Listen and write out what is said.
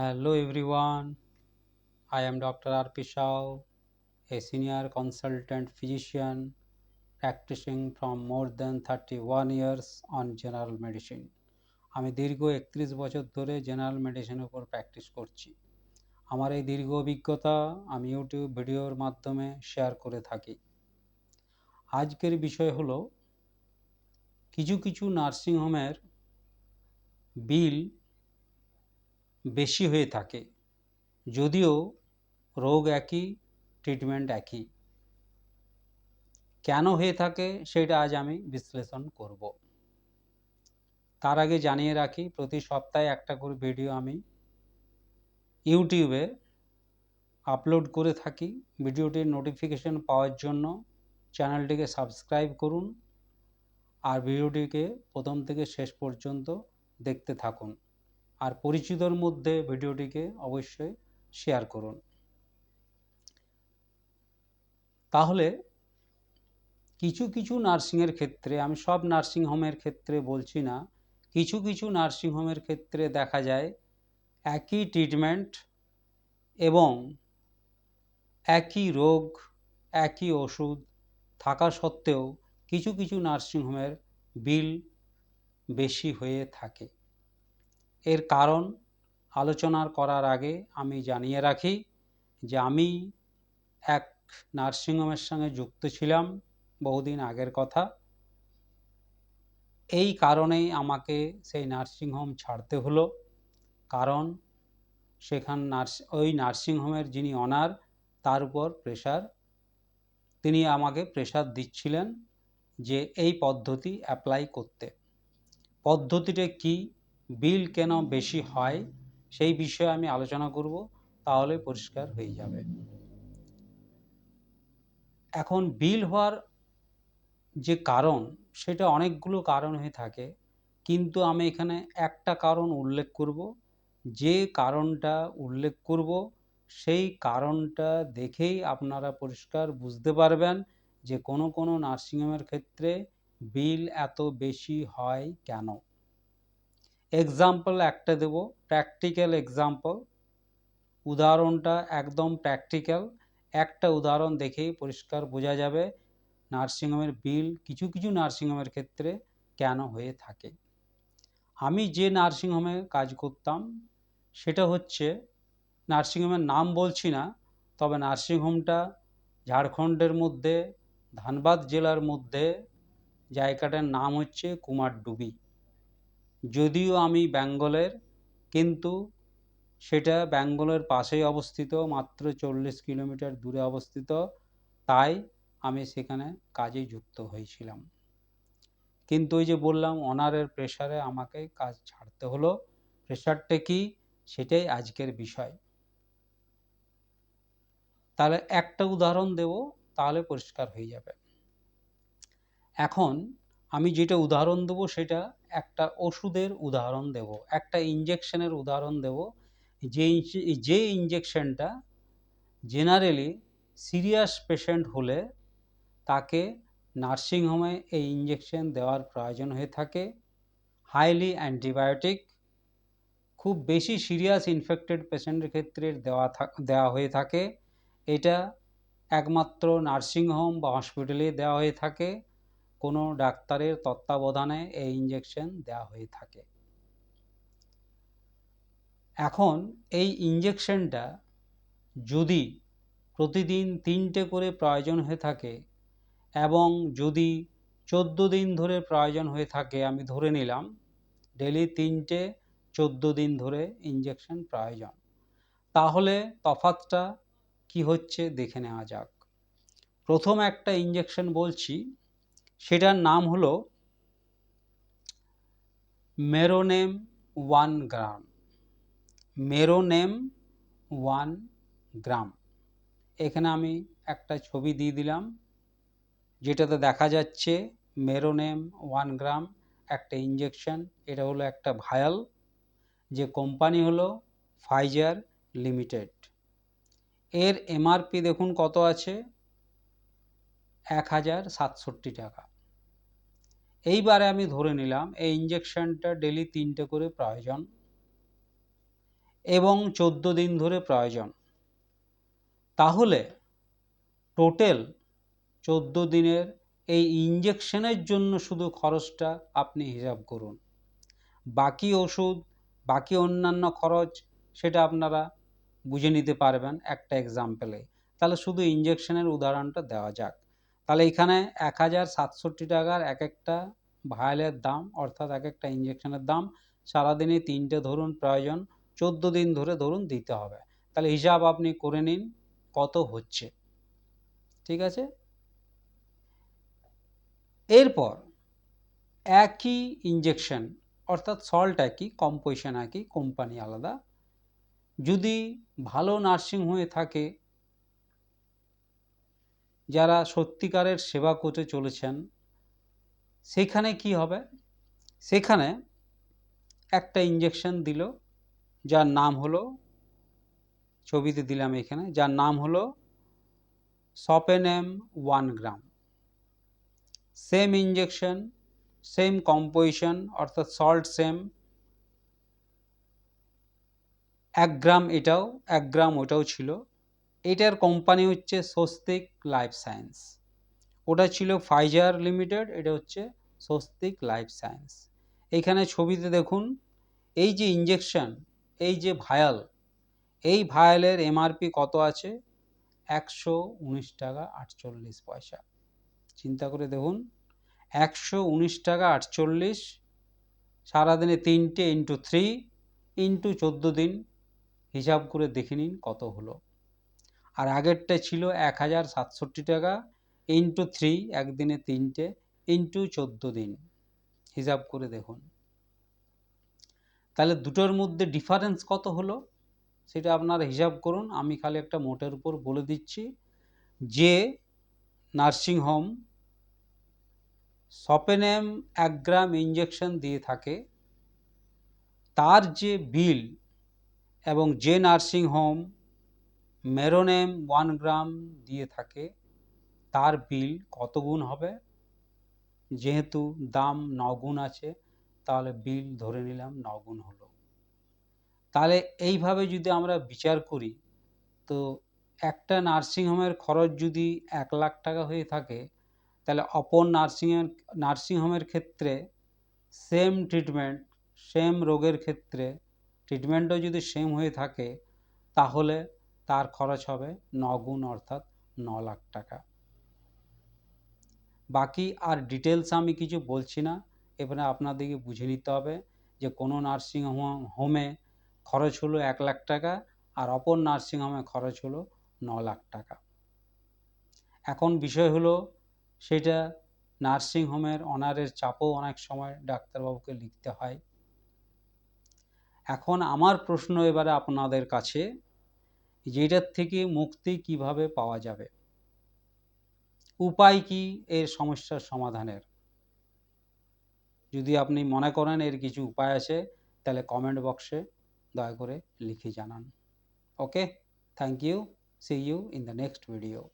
Hello everyone, I am Dr. R.P. Shao, a senior consultant physician practicing from more than 31 years on general medicine. আমি দীর্ঘ একত্রিশ বছর ধরে general মেডিসিনের উপর প্র্যাকটিস করছি আমার এই দীর্ঘ অভিজ্ঞতা আমি ইউটিউব ভিডিওর মাধ্যমে শেয়ার করে থাকি আজকের বিষয় হলো কিছু কিছু নার্সিংহোমের বিল বেশি হয়ে থাকে। যদিও রোগ একই ট্রিটমেন্ট একই। কেন হয়ে থাকে সেটা আজ আমি বিশ্লেষণ করব। তার আগে জানিয়ে রাখি, প্রতি সপ্তাহে একটা করে ভিডিও আমি ইউটিউবে আপলোড করে থাকি। ভিডিওটির নোটিফিকেশন পাওয়ার জন্য চ্যানেলটিকে সাবস্ক্রাইব করুন আর ভিডিওটিকে প্রথম থেকে শেষ পর্যন্ত দেখতে থাকুন। আর পরিচিতর মধ্যে ভিডিওটিকে অবশ্যই শেয়ার করুন। তাহলে কিছু কিছু নার্সিংয়ের ক্ষেত্রে, আমি সব নার্সিং হোমের ক্ষেত্রে বলছি না, কিছু কিছু নার্সিং হোমের ক্ষেত্রে দেখা যায় একই ট্রিটমেন্ট এবং একই রোগ, একই ওষুধ থাকা সত্ত্বেও কিছু কিছু নার্সিং হোমের বিল বেশি হয়ে থাকে। এর কারণ আলোচনা করার আগে আমি জানিয়ে রাখি যে আমি এক নার্সিংহোমের সঙ্গে যুক্ত ছিলাম বহুদিন আগের কথা। এই কারণেই আমাকে সেই নার্সিংহোম ছাড়তে হলো। কারণ সেখান নার্স, ওই নার্সিংহোমের যিনি অনার, তার উপর প্রেশার। তিনি আমাকে প্রেশার দিচ্ছিলেন যে এই পদ্ধতি অ্যাপ্লাই করতে। পদ্ধতিটা কি? বিল কেন বেশি হয় সেই বিষয়ে আমি আলোচনা করব, তাহলে পরিষ্কার হয়ে যাবে। এখন বিল হওয়ার যে কারণ, সেটা অনেকগুলো কারণ হয়ে থাকে, কিন্তু আমি এখানে একটা কারণ উল্লেখ করব। যে কারণটা উল্লেখ করব, সেই কারণটা দেখেই আপনারা পরিষ্কার বুঝতে পারবেন যে কোনো কোনো নার্সিংহোমের ক্ষেত্রে বিল এত বেশি হয় কেন। এক্সাম্পল একটা দেব প্র্যাকটিক্যাল এক্সাম্পল উদাহরণটা একদম প্র্যাকটিক্যাল একটা উদাহরণ দেখেই পরিষ্কার বোঝা যাবে নার্সিংহোমের বিল কিছু কিছু নার্সিংহোমের ক্ষেত্রে কেন হয়ে থাকে। আমি যে নার্সিংহোমে কাজ করতাম, সেটা হচ্ছে নার্সিংহোমের নাম বলছি না, তবে নার্সিংহোমটা ঝাড়খণ্ডের মধ্যে, ধানবাদ জেলার মধ্যে, জায়গাটার নাম হচ্ছে কুমারডুবি। যদিও আমি বেঙ্গলের, কিন্তু সেটা বেঙ্গলের পাশেই অবস্থিত, মাত্র চল্লিশ কিলোমিটার দূরে অবস্থিত। তাই আমি সেখানে কাজে যুক্ত হয়েছিলাম। কিন্তু ওই যে বললাম, অনারের প্রেশারে আমাকে কাজ ছাড়তে হলো। প্রেশারটা কি? সেটাই আজকের বিষয়। তাহলে একটা উদাহরণ দেব, তাহলে পরিষ্কার হয়ে যাবে। এখন আমি যেটা উদাহরণ দেবো সেটা একটা ওষুধের উদাহরণ দেব, একটা ইঞ্জেকশনের উদাহরণ দেব। যে যে ইঞ্জেকশনটা জেনারেলি সিরিয়াস পেশেন্ট হলে তাকে নার্সিংহোমে এই ইঞ্জেকশন দেওয়ার প্রয়োজন হয়ে থাকে। হাইলি অ্যান্টিবায়োটিক খুব বেশি সিরিয়াস ইনফেক্টেড পেশেন্টের ক্ষেত্রে দেওয়া দেওয়া হয়ে থাকে। এটা একমাত্র নার্সিংহোম বা হসপিটালে দেওয়া হয়ে থাকে। কোনো ডাক্তারের তত্ত্বাবধানে এই ইঞ্জেকশন দেওয়া হয়ে থাকে। এখন এই ইঞ্জেকশনটা যদি প্রতিদিন তিনটে করে প্রয়োজন হয়ে থাকে এবং যদি চোদ্দ দিন ধরে প্রয়োজন হয়ে থাকে, আমি ধরে নিলাম ডেলি তিনটে চোদ্দ দিন ধরে ইঞ্জেকশন প্রয়োজন। তাহলে তফাতটা কি হচ্ছে দেখে নেওয়া যাক। প্রথম একটা ইঞ্জেকশন বলছি সেটার নাম হলো মেরোনেম ওয়ান গ্রাম। মেরোনেম ওয়ান গ্রাম। এখানে আমি একটা ছবি দিয়ে দিলাম, যেটাতে দেখা যাচ্ছে মেরোনেম ওয়ান গ্রাম একটা ইঞ্জেকশন এটা হলো একটা ভায়াল, যে কোম্পানি হলো ফাইজার লিমিটেড। এর এমআরপি দেখুন কত আছে? এক হাজার সাতষট্টি টাকা। এইবারে আমি ধরে নিলাম এই ইঞ্জেকশনটা ডেলি তিনটে করে প্রয়োজন এবং চোদ্দ দিন ধরে প্রয়োজন। তাহলে টোটাল চোদ্দ দিনের এই ইঞ্জেকশনের জন্য শুধু খরচটা আপনি হিসাব করুন। বাকি ওষুধ, বাকি অন্যান্য খরচ সেটা আপনারা বুঝে নিতে পারবেন একটা এক্সাম্পলে তাহলে শুধু ইঞ্জেকশনের উদাহরণটা দেওয়া যাক। তাহলে এখানে এক হাজার সাতষট্টি টাকার এক একটা ভায়ালের দাম, অর্থাৎ এক একটা ইঞ্জেকশনের দাম সারাদিনে তিনটে ধরুন প্রয়োজন, চোদ্দ দিন ধরে ধরুন দিতে হবে। তাহলে হিসাব আপনি করে নিন কত হচ্ছে। ঠিক আছে? এরপর একই ইঞ্জেকশন অর্থাৎ সল্ট একই কম্পোজিশন একই কোম্পানি আলাদা। যদি ভালো নার্সিং হয়ে থাকে যারা সত্যিকারের সেবা করতে চলেছেন, সেখানে কি হবে? সেখানে একটা ইঞ্জেকশন দিল, যার নাম হলো, ছবিতে দিলাম এখানে, যার নাম হলো সপেনেম one gram same injection same composition অর্থাৎ সল্ট সেম এক গ্রাম এটাও, এক গ্রাম ওটাও ছিল। এটার কোম্পানি হচ্ছে স্বস্তিক লাইফ সায়েন্স ওটা ছিল ফাইজার লিমিটেড এটা হচ্ছে স্বস্তিক লাইফ সায়েন্স এখানে ছবিতে দেখুন, এই যে ইঞ্জেকশন এই যে ভায়াল এই ভায়ালের এমআরপি কত আছে? একশো উনিশ টাকা আটচল্লিশ পয়সা। চিন্তা করে দেখুন, একশো উনিশ টাকা আটচল্লিশ, সারাদিনে তিনটে ইন্টু থ্রি ইন্টু চোদ্দ দিন। হিসাব করে দেখে নিন কত হলো। আর আগেরটা ছিল এক হাজার সাতষট্টি টাকা ইন্টু থ্রি একদিনে তিনটে ইন্টু চোদ্দ দিন। হিসাব করে দেখুন। তাহলে দুটোর মধ্যে ডিফারেন্স কত হলো? সেটা আপনারা হিসাব করুন। আমি খালি একটা মোটের উপর বলে দিচ্ছি যে নার্সিংহোম সপেনেম এক গ্রাম ইঞ্জেকশন দিয়ে থাকে। তার যে বিল এবং যে নার্সিংহোম মেরোনেম ওয়ান গ্রাম দিয়ে থাকে। তার বিল কত গুণ হবে? যেহেতু দাম নগুণ আছে, তাহলে বিল ধরে নিলাম নগুণ হলো। তাহলে এইভাবে যদি আমরা বিচার করি, তো একটা নার্সিংহোমের খরচ যদি এক লাখ টাকা হয়ে থাকে, তাহলে অপর নার্সিংয়ের নার্সিংহোমের ক্ষেত্রে সেম ট্রিটমেন্ট সেম রোগের ক্ষেত্রে ট্রিটমেন্টও যদি সেম হয়ে থাকে, তাহলে তার খরচ হবে নগুণ অর্থাৎ ন লাখ টাকা। বাকি আর ডিটেলস আমি কিছু বলছি না। এবারে আপনাদেরকে বুঝে নিতে হবে যে কোনো নার্সিং হোমে খরচ হলো এক লাখ টাকা আর অপর নার্সিং হোমে খরচ হলো ন লাখ টাকা। এখন বিষয় হলো সেটা নার্সিং হোমের অনারের চাপও অনেক সময় ডাক্তারবাবুকে লিখতে হয়। এখন আমার প্রশ্ন এবারে আপনাদের কাছে যেটার থেকে মুক্তি কীভাবে পাওয়া যাবে? উপায় কি এর সমস্যার সমাধানের? যদি আপনি মনে করেন এর কিছু উপায় আছে, তাহলে কমেন্ট বক্সে দয়া করে লিখে জানান। Okay thank you see you in the next video